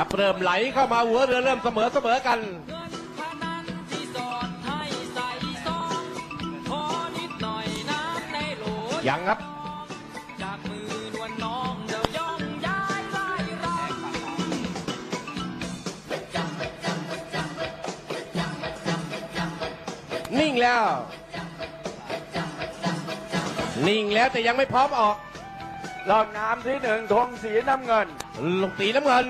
ครับเริ่มไหลเข้ามาหัวเรือเริ่มเสมอเสมอกันเงินพนันที่สอดให้ใส่ซองขอนิดหน่อยน้ำในโหลยังครับจากมือนวลน้องเดี๋ยวย่องย้ายไล่รนิ่งแล้ว นิ่งแล้วแต่ยังไม่พร้อมออกรอบน้ำที่หนึ่งธงสีน้ำเงินลงสีน้ำเงิน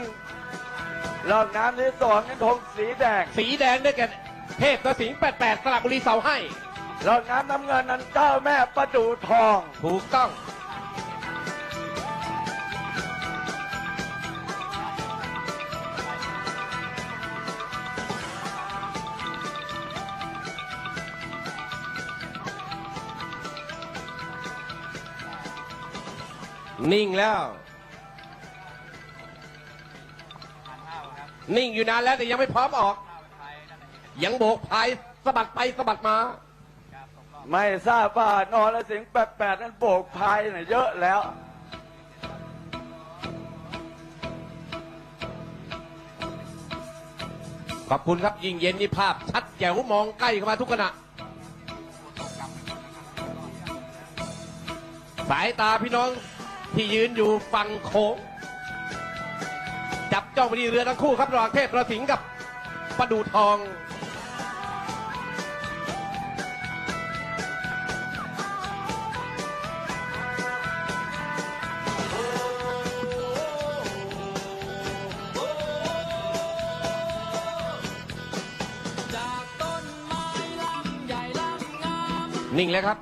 รอบน้ำที่สองนั้นธงสีแดง สีแดงได้แก่เทพกระสิงห์88สระบุรีเสาให้ รอบน้ำน้ำเงินนั้นเจ้าแม่ประดูทอง ถูกต้อง นิ่งแล้ว นิ่งอยู่นานแล้วแต่ยังไม่พร้อมออก ยังโบกพายสะบัดไปสะบัดมา ไม่ทราบว่านรสิงห์แปดแปดนั้นโบกพายน่ะเยอะแล้ว ขอบคุณครับยิ่งเย็นนี่ภาพ ชัดแจ๋วมองใกล้เข้ามาทุกขณะ สายตาพี่น้องที่ยืนอยู่ฝั่งโขง จับจ้องไปที่เรือทั้งคู่ครับระหว่างเทพประสิงห์กับประดูทองจากต้นไม้ลำใหญ่ลำงามนิ่งแล้วครับ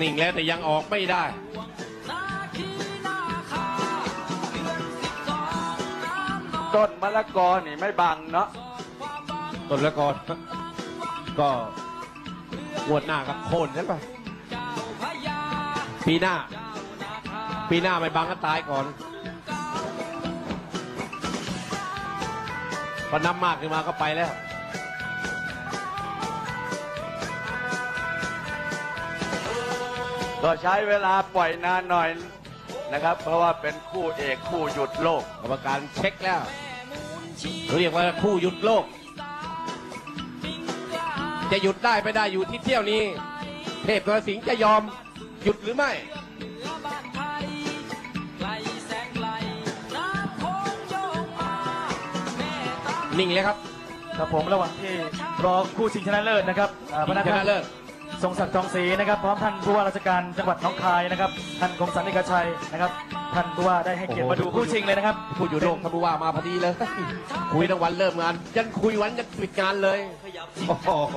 นิ่งแล้วแต่ยังออกไม่ได้นาคีนาคาเดือนสิบสองน้ำนองต้นมะละกอนี่ไม่บังเนาะความหวังต้นละกอนก็งวดหน้าครับโค่นใช่ปะเจ้าพระยาปีหน้าเจ้านาคาปีหน้าไม่บังก็ตายก่อนพอน้ำมากขึ้นมาก็ไปแล้ว ก็ใช้เวลาปล่อยนานหน่อยนะครับ เพราะว่าเป็นคู่เอกคู่หยุดโลกกรรมการเช็คแล้วแม่มูลชีเรียกว่าคู่หยุดโลกปิงกล้าจะหยุดได้ไม่ได้อยู่ที่เที่ยวนี้ เทพนรสิงห์จะยอมหยุดหรือไม่เหนือบ้านไทยไกลแสงไกลน้ำโขงโยงมาแม่ตานิ่งเลยครับครับผมระหว่างที่รอคู่ชิงชนะเลิศนะครับอ่าพชินังกชงานะนเลิศ ทรงศักดิ์ทองศรีนะครับพร้อมท่านผู้ว่าราชการจังหวัดหนองคายนะครับท่านคมสันนิกาชัยนะครับ ท่านผู้ว่าได้ให้เกียรติมาดูคู่ชิงเลยนะครับผู้อยู่โลกท่านผู้ว่ามาพอดีเลย คุยทั้งวันเริ่มงานยันคุยวันยันปิดงานเลยโอ้โห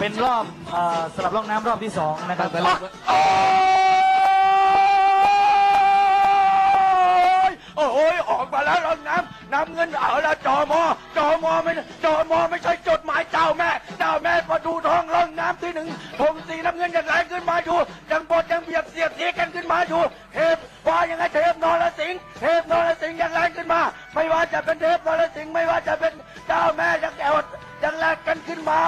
เป็นรอบอ่าสลับร่องน้ำรอบที่สองนะครับตั้งแต่แรกโอ้ยโอ้ยออกมาแล้วรอบน้ำน้ำเงินเอาแล้วจอมอจอมอไม่จอมอไม่ใช่จดหมายเจ้าแม่เจ้า แม่ประดูทองร่องน้ำที่หนึ่งธงสีน้ำเงินยังไหลขึ้นมาอยู่ยังบดยังเบียดเสียดสีกันขึ้นมาอยู่เทพว่ายังไงเทพนรสิงห์เทพนรสิงห์ยังแรงขึ้นมา ไม่ว่าจะเป็นเทพนรสิงห์ไม่ว่าจะเป็นเจ้าแม่ยังแอดยังแรงกันขึ้นมา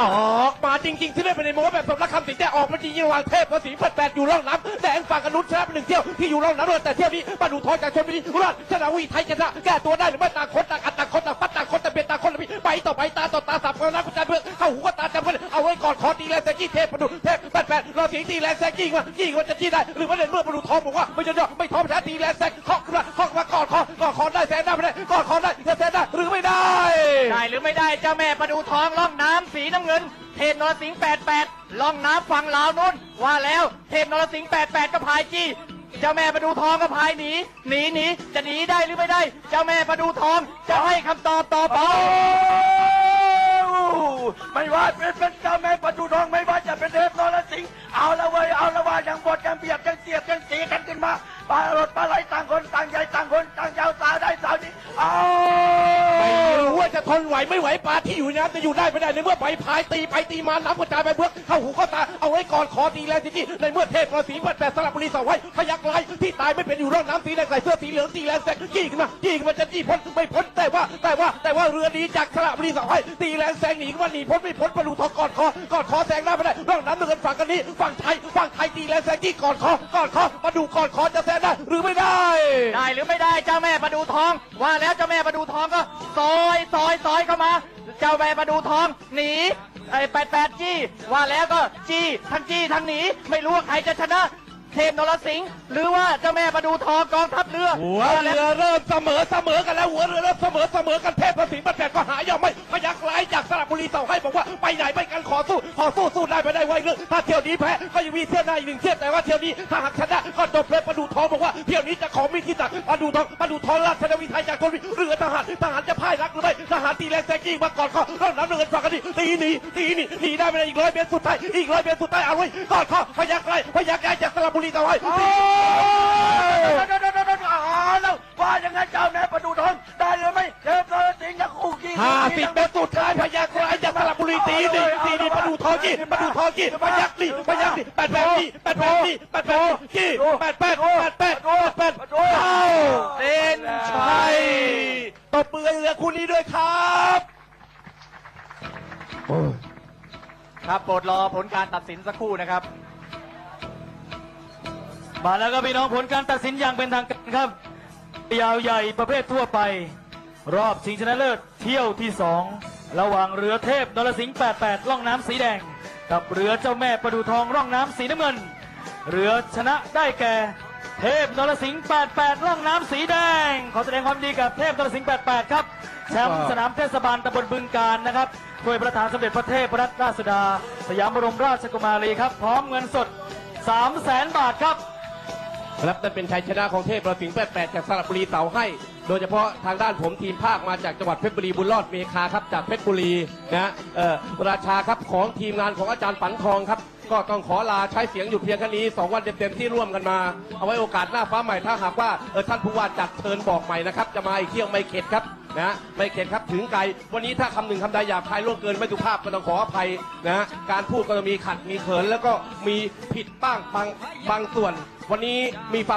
ออกมาจริงๆที่เล่นไปในโม้แบบสมรักคำสิงแต่ออกมาจริงๆวางเทพระสีแปดแปดอยู่ร่องน้ำแดงฝั่งอนุชนะไปหนึ่งเที่ยวที่อยู่ร่องน้ำด้วยแต่เที่ยวนี้ปาดูทอจากชนบุรีรอดชนะวีไทยชนะแก้ตัวได้หรือไม่ต่างคนต่างอัดต่างคนต่างฟัดต่างคนต่างเบียดต่างคนต่างมีไปต่อไปตาต่อตาสับกันนะคุณ เพื่อเข้าหูก็ตาจำกันเอาไว้ก่อนคอตีแรงแซกี้เทพปาดูเทพแปดแปดรอเสียงตีแรงแซกี้มากี้ว่าจะจี้ได้หรือว่าเล่นเมื่อปาดูทองบอกว่าไม่ยอมไม่ท้อแท้ตีแรงแซงเคาะขึ้นมาเคาะมากอดคอกอดคอได้แซงได้ไม่ได้กอดคอได้แซงได้หรือไม่ได้ได้หรือไม่ได้เจ้าแม่ประดูทองล่องน้ำสีน้ำเงินเทพนรสิงห์88ล่องน้ำฝั่งลาวนุ่นว่าแล้วเทพนรสิงห์88ก็พายจี้เจ้าแม่ประดูทองก็พายหนีหนีหนีจะหนีได้หรือไม่ได้ เจ้าแม่ประดูทองจะให้คำตอบต่อไป ไม่ว่าเป็นเป็นเจ้าแม่ประตูทองไม่ว่าจะเป็นเทพนรสิงห์เอาละเว้ยเอาละว่ายังบดยังเบียดยังเสียดยังสีกันขึ้นมาปลารถปลาไหลต่างคนต่างใหญ่ต่างคนต่างยาวสาวได้สาวนี้เอาไม่รู้ว่าจะทนไหวไม่ไหวปลาที่อยู่ในน้ำจะอยู่ได้ไม่ได้ในเมื่อไปพายตีไปตีมาน้ำกระจายไปเบื้องเข้าหูเข้าตาเอาไว้ก่อนคอตีแรงทีนี้ในเมื่อเทพราศีแปดแปดสลับบุรีสาไว้พยักไล่ที่ตายไม่เป็นอยู่ร่องน้ำสีแดงใส่เสื้อสีเหลืองตีแรงแซงจี้ขึ้นมาจี้ขึ้นมาจะจี้พ้นไม่พ้นแต่ว่า ว่าเรือนี้จากสระบุรีเสาไว้ตีแรงแซงหนีขึ้นมาหนีพ้นไม่พ้นประดูทองกอดคอกอดคอแซงได้าไม่ได้ร่องน้ำเงินฝั่งกันนี้ฝั่งไทยฝั่งไทยตีแรงแซงจี้ก่อนคอกอนคอมาดูกอนคอจะแซงได้หรือไม่ได้ ได้หรือไม่ได้เจ้าแม่ประดูทอง ว่าแล้วเจ้าแม่ประดูทองก็ซอยซอยซอยเข้ามาเจ้าแม่ประดูทองหนีไอ้แปดแปดจี้ว่าแล้วก็จี้ทั้งจี้ทั้งหนีไม่รู้ว่าใครจะชนะ ทพนรสิงห์หรือว่าเจ้าแม่ประดูทองกองทัพเรือหัวเรือเริ่มเสมอเสมอกันแล้วหัวเรือเริ่มเสมอเสมอกันเทพประสิทธิ์ประแปดก็หายอมไม่พยักไล่จากสระบุรีเต่าให้บอกว่าไปไหนไปกันขอสู้ขอสู้สู้ได้ไม่ได้ไว้เรื่องถ้าเที่ยวนี้แพ้ก็ยังมีเที่ยวหน้าอีกหนึ่งเที่ยวแต่ว่าเที่ยวนี้ถ้าหากชนะก็จบเลยประดูทองบอกว่าเที่ยวนี้จะขอมีที่ตักประดูทองประดูทองราชนาวีไทยจากคนเรือทหารทหารจะพ่ายรักหรือไม่ทหารตีแรงแซงกี้มาก่อนข้อเริ่มน้ำเงินฝั่งกันดีตีหนีตีหนีหนีได้ไม่ได้อีกร้อยเมตรสุดท้ายอีกร้อยเมตรสุดท้ายเอาไว้ก่อนข้อพยักไล่พยักย้ายจากสระบุรีเต่าให้แล้วว่ายังไงเจ้าแม่ประดูทองได้หรือไม่เทพนรสิงห์จะคู่ขี้ห้าสิบเมตรสุดท้ายพยักร้ายจากสระบุรีตีนี่ตีนี่ประดูทองจี้ประดูทองจี้พยักนี่พยักนี่แปดแปดนี่แปดแปดนี่แปดแปดนี่จี้แปดแปดแปดแปดแปดเข้าเป็นชัยตบมือให้เรือคู่นี้ด้วยครับครับโปรดรอผลการตัดสินสักครู่นะครับ มาแล้วก็พี่น้องผลการตัดสินอย่างเป็นทางการครับ ยาวใหญ่ประเภททั่วไป รอบชิงชนะเลิศเที่ยวที่สองระหว่างเรือเทพนรสิงห์88ล่องน้ำสีแดง กับเรือเจ้าแม่ประดูทองร่องน้ำสีน้ำเงิน เรือชนะได้แก่ เทพนรสิงห์88ล่องน้ำสีแดง ขอแสดงความดีกับเทพนรสิงห์88ครับแชมป์สนามเทศบาลตำบลบึงการนะครับถ้วยประธานสมเด็จพระเทพรัตนราชสุดา สยามบรมราชกุมารีครับ พร้อมเงินสด 3 0 0แสนบาทครับ ครับนั่นเป็นชัยชนะของเทพประสิงห์แปดแปดจากสระบุรีเต่าให้ โดยเฉพาะทางด้านผมทีมภาคมาจากจังหวัดเพชรบุรีบุญรอดเมคาครับจากเพชรบุรีนะเอ่อราชาครับของทีมงานของอาจารย์ปันทองครับก็ต้องขอลาใช้เสียงอยู่เพียงแค่นี้สองวันเต็มๆที่ร่วมกันมา เอาไว้โอกาสหน้าฟ้าใหม่ถ้าหากว่าเออท่านผู้ว่าจัดเชิญบอกใหม่นะครับ จะมาอีกเที่ยวไม่เข็ดครับ นะไม่เข็ดครับถึงไกล วันนี้ถ้าคำหนึ่งคำใดหยาบคายล่วงเกินไม่สุภาพก็ต้องขออภัยนะการพูดก็จะมีขัดมีเขินแล้วก็มีผิดบ้างบางบางส่วน วันนี้มีความ